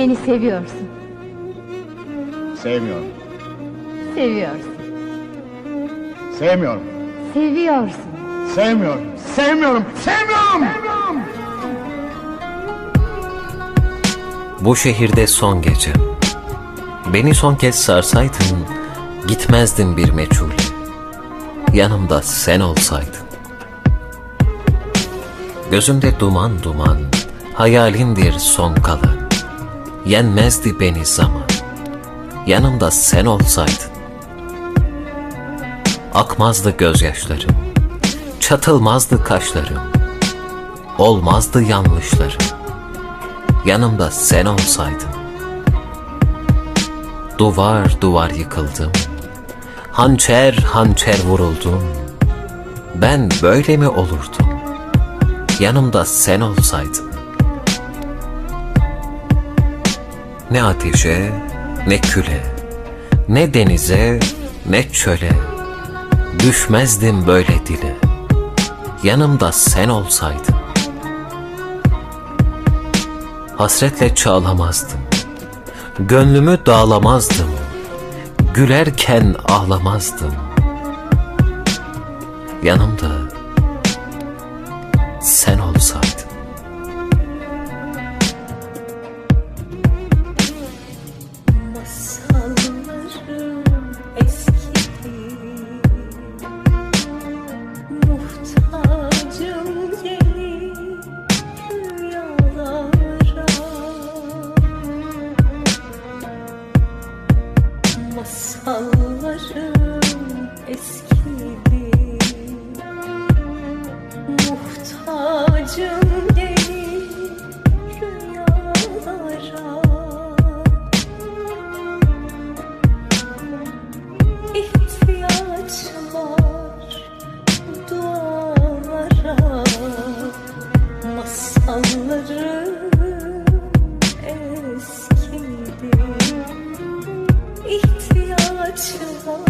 Beni seviyorsun. Sevmiyorum. Seviyorsun. Sevmiyorum. Seviyorsun. Sevmiyorum. Sevmiyorum. Sevmiyorum. Bu şehirde son gecem. Beni son kez sarsaydın, gitmezdin bir meçhule. Yanımda sen olsaydın. Gözümde duman duman, hayalindir son kalan. Yenmezdi beni zaman. Yanımda sen olsaydın. Akmazdı gözyaşlarım, çatılmazdı kaşlarım, olmazdı yanlışlarım yanımda sen olsaydın. Duvar duvar yıkıldım, hançer hançer vuruldum. Ben böyle mi olurdum? Yanımda sen olsaydın. Ne ateşe, ne küle, ne denize, ne çöle. Düşmezdim böyle dile. Yanımda sen olsaydın. hasretle çağlamazdım. Gönlümü dağlamazdım. Gülerken ağlamazdım. Yanımda sen olsaydın. Masallarım eskidi Muhtacım yeni rüyalara. İhtiyaç var dualara. Masallarım eskidi İhtiyaç var dualara Masallarım